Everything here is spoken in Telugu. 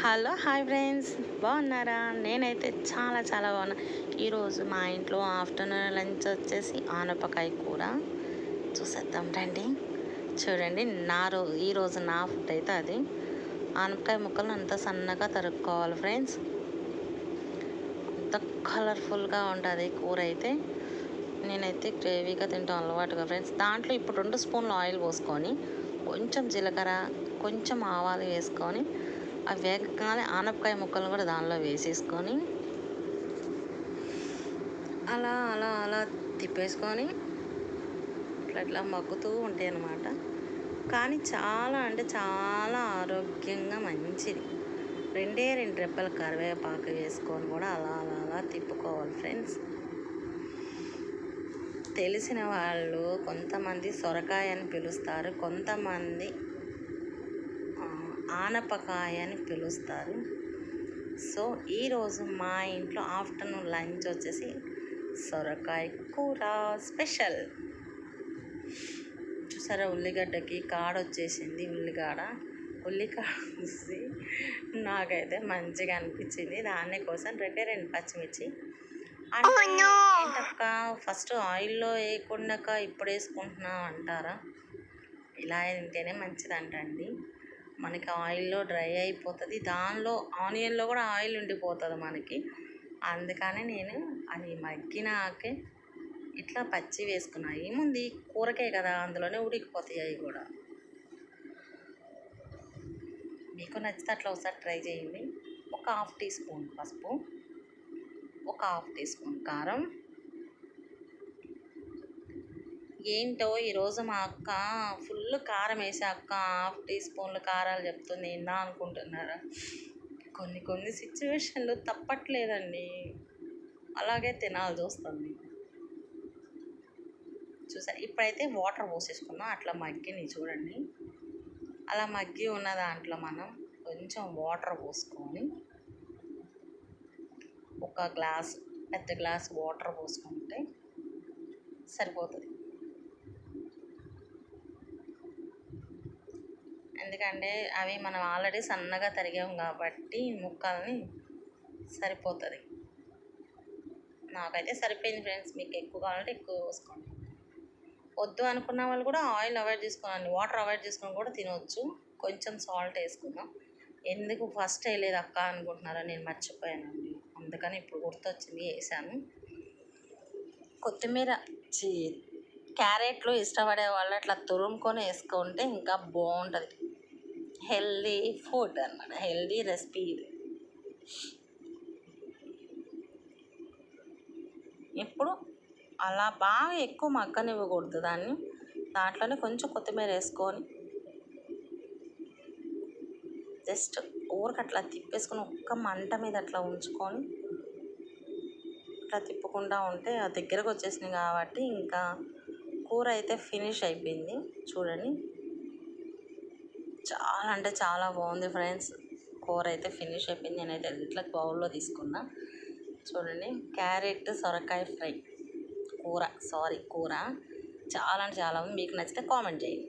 Hello hi friends. బాగున్నారా? నేనైతే చాలా చాలా బాగున్నా. ఈరోజు మా ఇంట్లో ఆఫ్టర్నూన్ లంచ్ వచ్చేసి ఆనపకాయ కూర. చూసేద్దాం రండి. చూడండి నా రో ఈరోజు నా ఫుడ్ అయితే అది. ఆనపకాయ ముక్కలను అంత సన్నగా తరుక్కోవాలి ఫ్రెండ్స్. అంత కలర్ఫుల్గా ఉంటుంది కూర అయితే. నేనైతే గ్రేవీగా తింటాం అలవాటుగా ఫ్రెండ్స్. దాంట్లో ఇప్పుడు రెండు స్పూన్లు ఆయిల్ పోసుకొని కొంచెం జీలకర్ర కొంచెం ఆవాలు వేసుకొని అవి వేగగానే ఆనపకాయ ముక్కలు కూడా దానిలో వేసేసుకొని అలా అలా అలా తిప్పేసుకొని ఇట్లా ఇట్లా మగ్గుతూ ఉంటాయి అన్నమాట. కానీ చాలా అంటే చాలా ఆరోగ్యంగా మంచిది. రెండే రెండు రెప్పల కరివేపాకు వేసుకొని కూడా అలా అలా అలా తిప్పుకోవాలి ఫ్రెండ్స్. తెలిసిన వాళ్ళు కొంతమంది సొరకాయ అని పిలుస్తారు. కొంతమంది ఆనపకాయ అని పిలుస్తారు. సో ఈరోజు మా ఇంట్లో ఆఫ్టర్నూన్ లంచ్ వచ్చేసి సొరకాయ కూర స్పెషల్. చూసారా ఉల్లిగడ్డకి కాడ వచ్చేసింది ఉల్లిగడ్డ ఉల్లికాడ చూసి నాకైతే మంచిగా అనిపించింది. దాని కోసం రెండే రెండు పచ్చిమిర్చి. అంటే ఏంటక్క ఫస్ట్ ఆయిల్లో వేయకుండా ఇప్పుడు వేసుకుంటున్నావు అంటారా? ఇలా తింటేనే మంచిదంటండి. మనకి ఆయిల్లో డ్రై అయిపోతుంది. దానిలో ఆనియన్లో కూడా ఆయిల్ ఉండిపోతుంది మనకి. అందుకని నేను అది మగ్గినాకే ఇట్లా పచ్చి వేసుకున్నా. ఏముంది? కూరకే కదా అందులోనే ఉడికిపోతాయి అవి కూడా. మీకు నచ్చితే అట్లా ఒకసారి ట్రై చేయండి. ఒక హాఫ్ టీ స్పూన్ పసుపు ఒక హాఫ్ టీ స్పూన్ కారం ఏంటో ఈరోజు మా అక్క ఫుల్ కారం వేసే అక్క హాఫ్ టీ స్పూన్లు కారాలు చెప్తుంది ఏందా అనుకుంటున్నారా? కొన్ని కొన్ని సిచ్యువేషన్లు తప్పట్లేదండి. అలాగే తినాల్సి వస్తుంది. చూసా ఇప్పుడైతే వాటర్ పోసేసుకున్నాం అట్లా మగ్గిని చూడండి. అలా మగ్గి ఉన్న దాంట్లో మనం కొంచెం వాటర్ పోసుకొని ఒక గ్లాస్ పెద్ద గ్లాస్ వాటర్ పోసుకుంటే సరిపోతుంది. ఎందుకంటే అవి మనం ఆల్రెడీ సన్నగా తరిగాం కాబట్టి ముక్కల్ని సరిపోతుంది. నాకైతే సరిపోయింది ఫ్రెండ్స్. మీకు ఎక్కువ కావాలంటే ఎక్కువ పోసుకోండి. వద్దు అనుకున్న వాళ్ళు కూడా ఆయిల్ అవాయిడ్ చేసుకోనండి. వాటర్ అవాయిడ్ చేసుకొని కూడా తినవచ్చు కొంచెం సాల్ట్ వేసుకుందాం. ఎందుకు ఫస్ట్ వేయలేదు అక్క అనుకుంటున్నారా? నేను మర్చిపోయానండి. అందుకని ఇప్పుడు గుర్తొచ్చింది వేసాను. కొత్తిమీర చీ క్యారెట్లు ఇష్టపడే వాళ్ళు అట్లా తురుముకొని వేసుకుంటే ఇంకా బాగుంటుంది. హెల్దీ ఫుడ్ అన్నమాట. హెల్దీ రెసిపీ ఇది. ఇప్పుడు అలా బాగా ఎక్కువ మగ్గనివ్వకూడదు దాన్ని. దాంట్లోనే కొంచెం కొత్తిమీర వేసుకొని జస్ట్ ఊరికి అట్లా తిప్పేసుకొని ఒక్క మంట మీద అట్లా ఉంచుకొని అట్లా తిప్పకుండా ఉంటే ఆ దగ్గరకు వచ్చేసింది కాబట్టి ఇంకా కూర అయితే ఫినిష్ అయిపోయింది. చూడండి. చాలా అంటే చాలా బాగుంది ఫ్రెండ్స్. కూర అయితే ఫినిష్ అయిపోయింది. నేనైతే ఇట్లా బౌల్లో తీసుకున్నా. చూడండి క్యారెట్ సొరకాయ ఫ్రై. కూర సారీ కూర. చాలా అంటే చాలా ఉంది మీకు నచ్చితే కామెంట్ చేయండి.